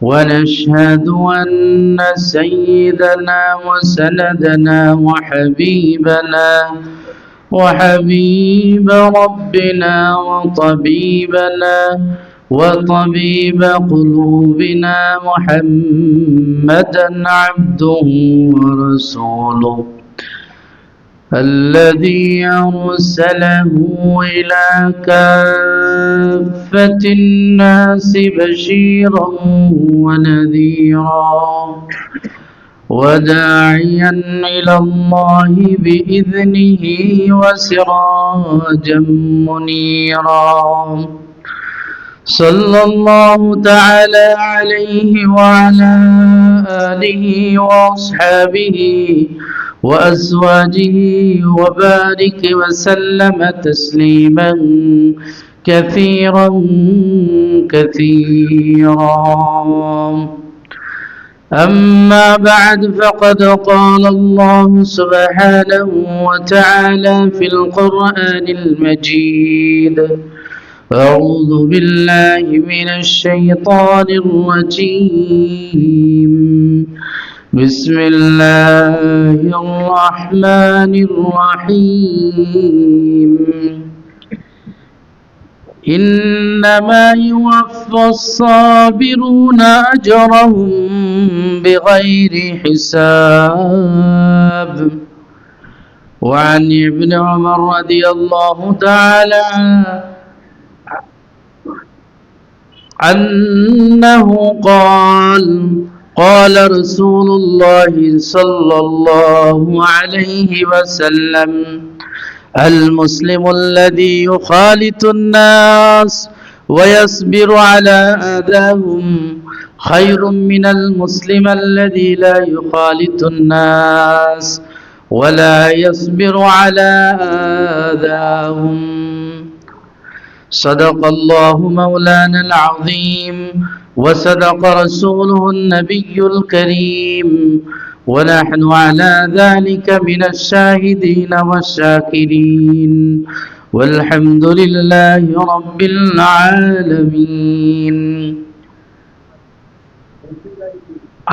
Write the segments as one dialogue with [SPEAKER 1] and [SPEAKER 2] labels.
[SPEAKER 1] ونشهد أن سيدنا وسندنا وحبيبنا وحبيب ربنا وطبيبنا وطبيب قلوبنا محمدا عبده ورسوله. الذي أرسله إلى كافة الناس بشيرا ونذيرا وداعيا إلى الله بإذنه وسراجا منيرا. صلى الله تعالى عليه وعلى آله وأصحابه وأزواجه وبارك وسلم تسليما كثيرا كثيرا. أما بعد فقد قال الله سبحانه وتعالى في القرآن المجيد أعوذ بالله من الشيطان الرجيم. بسم الله الرحمن الرحيم. إنما يوفى الصابرون أجرهم بغير حساب. وعن ابن عمر رضي الله تعالى أنه قال قال رسول الله صلى الله عليه وسلم المسلم الذي يخالط الناس ويصبر على آذاهم خير من المسلم الذي لا يخالط الناس ولا يصبر على آذاهم. صدق الله مولانا العظيم وصدق رسوله النبي الكريم ونحن على ذلك من الشاهدين والشاكرين والحمد لله رب العالمين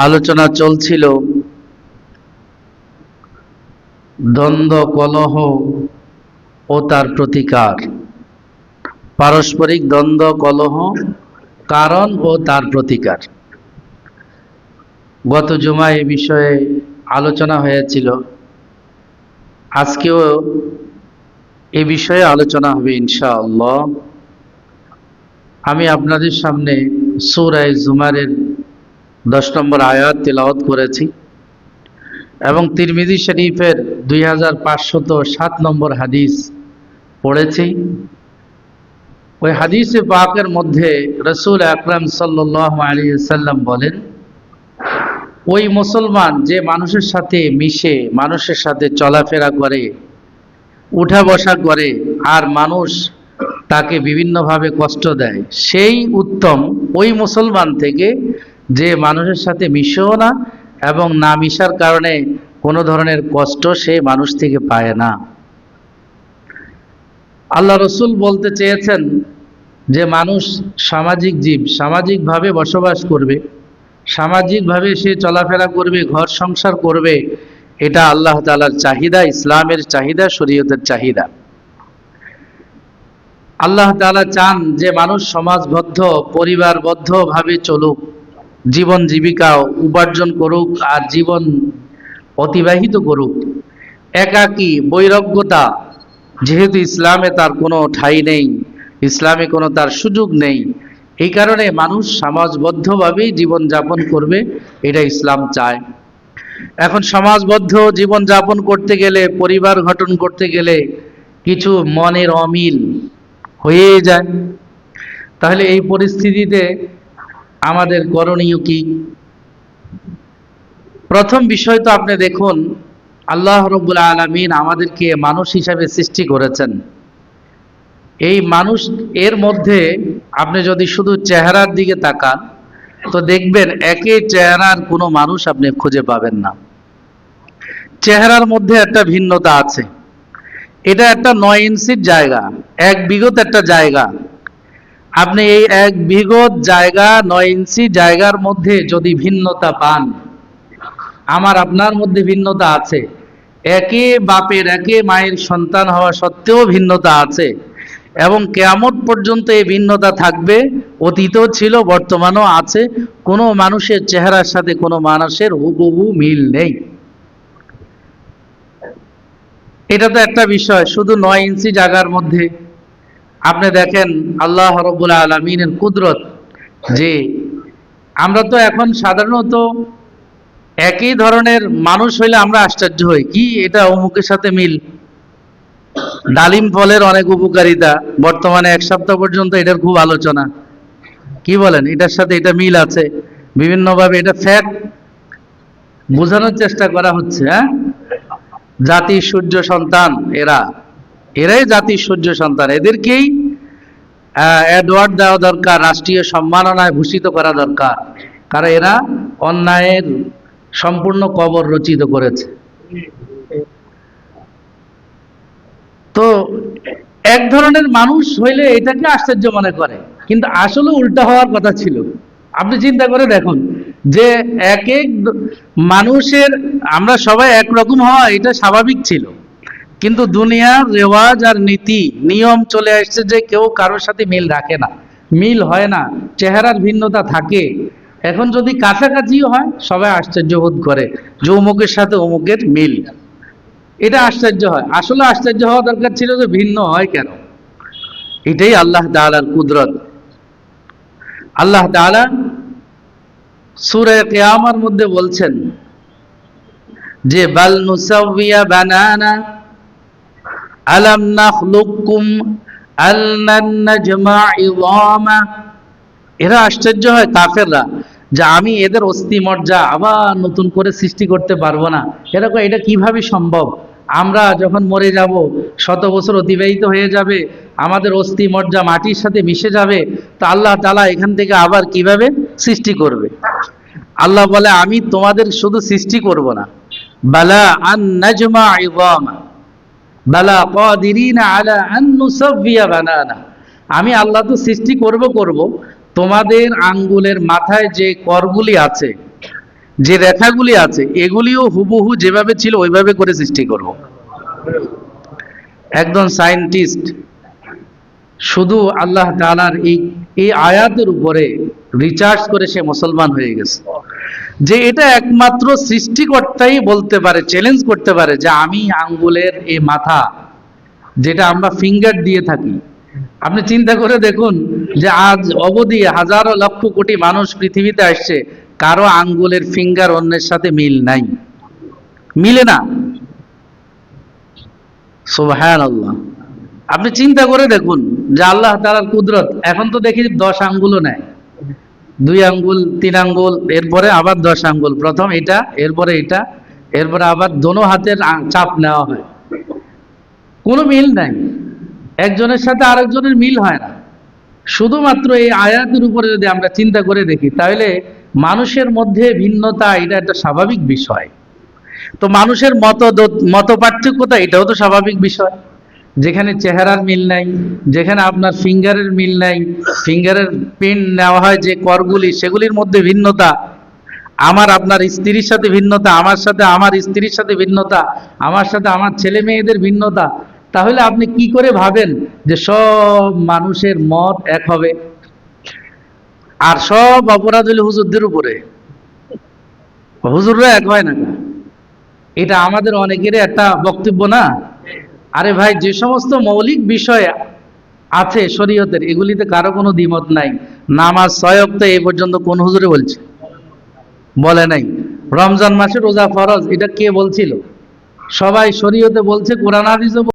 [SPEAKER 1] আলোচনা চলছিল দ্বন্দ্ব কলহ ও তার প্রতিকার পারস্পরিক দ্বন্দ্ব, কলহ, কারণ ও তার প্রতিকার। গত জুমায় এ বিষয়ে আলোচনা হয়েছিল। আজকেও এ বিষয়ে আলোচনা হবে ইনশাআল্লাহ। আমি আপনাদের সামনে সুরায় জুমারের দশ নম্বর আয়াত তেলাওয়াত করেছি এবং তিরমিজি শরীফের দুই হাজার পাঁচশত সাত নম্বর হাদিস পড়েছি। ওই হাদিসে পাকের মধ্যে রসুল আকরাম সাল্লাহ আলী সাল্লাম বলেন, ওই মুসলমান যে মানুষের সাথে মিশে, মানুষের সাথে চলাফেরা করে, উঠা বসা করে, আর মানুষ তাকে বিভিন্নভাবে কষ্ট দেয়, সেই উত্তম ওই মুসলমান থেকে যে মানুষের সাথে মিশেও না এবং না মিশার কারণে কোনো ধরনের কষ্ট সে মানুষ থেকে পায় না। আল্লাহ রসুল বলতে চেয়েছেন যে মানুষ সামাজিক জীব, সামাজিকভাবে বসবাস করবে, সামাজিকভাবে সে চলাফেরা করবে, ঘর সংসার করবে, এটা আল্লাহ তালার চাহিদা, ইসলামের চাহিদা, শরীয়তের চাহিদা। আল্লাহ তালা চান যে মানুষ সমাজবদ্ধ, পরিবারবদ্ধভাবে চলুক, জীবন জীবিকা উপার্জন করুক আর জীবন অতিবাহিত করুক। একাকী, বৈরাগ্যতা, যেহেতু ইসলামে তার কোনো ঠাঁই নেই। ইসলামে কোনো তার সুযোগ নেই। এই কারণে মানুষ সমাজবদ্ধভাবেই জীবনযাপন করবে, এটা ইসলাম চায়। এখন সমাজবদ্ধ জীবনযাপন করতে গেলে, পরিবার গঠন করতে গেলে কিছু মনের অমিল হয়ে যায়। তাহলে এই পরিস্থিতিতে আমাদের করণীয় কি? প্রথম বিষয় তো আপনি দেখুন, আল্লাহ রব্বুল আলমিন আমাদেরকে মানুষ হিসাবে সৃষ্টি করেছেন। এই মানুষ এর মধ্যে আপনি যদি শুধু চেহারার দিকে তাকান, তো দেখবেন একই চেহারার কোনো মানুষ আপনি খুঁজে পাবেন না। চেহারার মধ্যে একটা ভিন্নতা আছে। এটা একটা নয় ইঞ্চির জায়গা, এক বিগত একটা জায়গা। আপনি এই এক বিগত জায়গা, নয় ইঞ্চি জায়গার মধ্যে যদি ভিন্নতা পান, আমার আপনার মধ্যে ভিন্নতা আছে। একে বাপের, একে মায়ের সন্তান হওয়া সত্ত্বেও ভিন্নতা আছে। এবং কেয়ামত পর্যন্ত এই ভিন্নতা থাকবে, অতীতও ছিল, বর্তমানও আছে। কোনো মানুষের চেহারার সাথে কোনো মানুষের হুবহু মিল নেই। এটা তো একটা বিষয়, শুধু নয় ইঞ্চি জায়গার মধ্যে। আপনি দেখেন, আল্লাহ রব্বুল আলমিনের কুদরত যে আমরা তো এখন সাধারণত একই ধরনের মানুষ হইলে আমরা আশ্চর্য হই। কি এটা অমুকের সাথে মিল? ডালিম ফলের অনেক উপকারিতা। বর্তমানে এক সপ্তাহ পর্যন্ত এটার খুব আলোচনা। কি বলেন? এটার সাথে এটা মিল আছে। বিভিন্নভাবে এটা ফ্যাট বোঝানোর চেষ্টা করা হচ্ছে হ্যাঁ? জাতি সূর্য সন্তান এরা। এরাই জাতির সূর্য সন্তান। এদেরকেই অ্যাডওয়ার্ড দেওয়া দরকার, রাষ্ট্রীয় সম্মাননায় ভূষিত করা দরকার। কারণ এরা অন্যায়ের সম্পূর্ণ কবর রচিত করেছে। তো এক ধরনের মানুষ হইলে এটাকে আশ্চর্য মনে করে। কিন্তু আসলে উল্টা হওয়ার কথা ছিল। আপনি চিন্তা করে দেখুন যে এক এক মানুষের আমরা সবাই একরকম হওয়া এটা স্বাভাবিক ছিল। কিন্তু দুনিয়ার রেওয়াজ আর নীতি, নিয়ম চলে আসছে যে কেউ কারোর সাথে মিল রাখে না। মিল হয় না, চেহারার ভিন্নতা থাকে। এখন যদি কাছাকাছিও হয়, সবাই আশ্চর্য বোধ করে যে অমুকের সাথে অমুকের মিল। এটা আশ্চর্য হয়। আসলে আশ্চর্য হওয়া দরকার ছিল যে ভিন্ন হয় কেন? এটাই আল্লাহ তাআলার কুদরত। আল্লাহ তাআলা সূরা কিয়ামার মধ্যে বলছেন যে, বাল নুসাউবিয়া বানানা, আলাম নাখলুকুম এরা আশ্চর্য হয় কাফেররা যে, আমি এদের অস্থি মর্যা আবার নতুন করে সৃষ্টি করতে পারব না। এরকম এটা কীভাবে সম্ভব? আমরা যখন মরে যাব, শত বছর অতিবাহিত হয়ে যাবে, আমাদের অস্থি মর্যা মাটির সাথে মিশে যাবে, তা আল্লাহ তালা এখান থেকে আবার কীভাবে সৃষ্টি করবে? আল্লাহ বলে, আমি তোমাদের শুধু সৃষ্টি করব না। বালা আন নাজমা ইযামা বালা কাদিরিনা আলা আন নুসাব্বিয়া বানানা। আমি আল্লাহ তো সৃষ্টি করব করব, তোমাদের আঙ্গুলের মাথায় যে করগুলি আছে যে রেখাগুলি আছে, এগুলিও হুবহু যেভাবে ছিল, ওইভাবে করে সৃষ্টি করব। একজন সায়েন্টিস্ট শুধু আল্লাহ তাআলার এই এই আয়াতের উপরে রিচার্জ করে সে মুসলমান হয়ে গেছে। যে এটা একমাত্র সৃষ্টিকর্তাই বলতে পারে চ্যালেঞ্জ করতে পারে যে আমি আঙ্গুলের এই মাথা, যেটা আমরা ফিঙ্গার দিয়ে থাকি। আপনি চিন্তা করে দেখুন যে আজ অবধি হাজারো লক্ষ কোটি মানুষ পৃথিবীতে আসছে কারও আঙ্গুলের ফিঙ্গার অন্যের সাথে মিল নাই। মিলে না। আল্লাহ আপনি চিন্তা করে দেখুন যে আল্লাহ তালার কুদরত, এখন তো দেখি দশ আঙ্গুলও নেয় দুই আঙ্গুল, তিন আঙ্গুল, এরপরে আবার দশ আঙ্গুল। প্রথম এটা, এরপরে এটা, এরপরে আবার দোনো হাতের চাপ নেওয়া হয়। কোনো মিল নাই। একজনের সাথে আরেকজনের মিল হয় না। শুধুমাত্র এই আয়াতের উপরে যদি আমরা চিন্তা করে দেখি, তাহলে মানুষের মধ্যে ভিন্নতা, এটা একটা স্বাভাবিক বিষয়। তো মানুষের মত মত পার্থক্যতা, এটাও তো স্বাভাবিক বিষয়। যেখানে চেহারার মিল নাই, যেখানে আপনার ফিঙ্গারের মিল নাই, ফিঙ্গারের পিন নেওয়া হয় যে করগুলি, সেগুলির মধ্যে ভিন্নতা। আমার আপনার স্ত্রীর সাথে ভিন্নতা, আমার সাথে আমার স্ত্রীর সাথে ভিন্নতা, আমার সাথে আমার ছেলে মেয়েদের ভিন্নতা। তাহলে আপনি কি করে ভাবেন যে সব মানুষের মত এক হবে? আর সব অপরাধ হলে হুজুরদের উপরে। হুজুররা এক হয় না এটা আমাদের অনেকেরই একটা বক্তব্য না? আরে ভাই, যে সমস্ত মৌলিক বিষয় আছে শরীয়তের, এগুলিতে কারও কোনো দ্বিমত নাই। নামাজ ছয় অক্ত এই পর্যন্ত কোন হুজুরে বলছে? বলে নাই। রমজান মাসে রোজা ফরজ, এটা কে বলছিল? সবাই শরীয়তে বলছে, কোরআন হাদিসও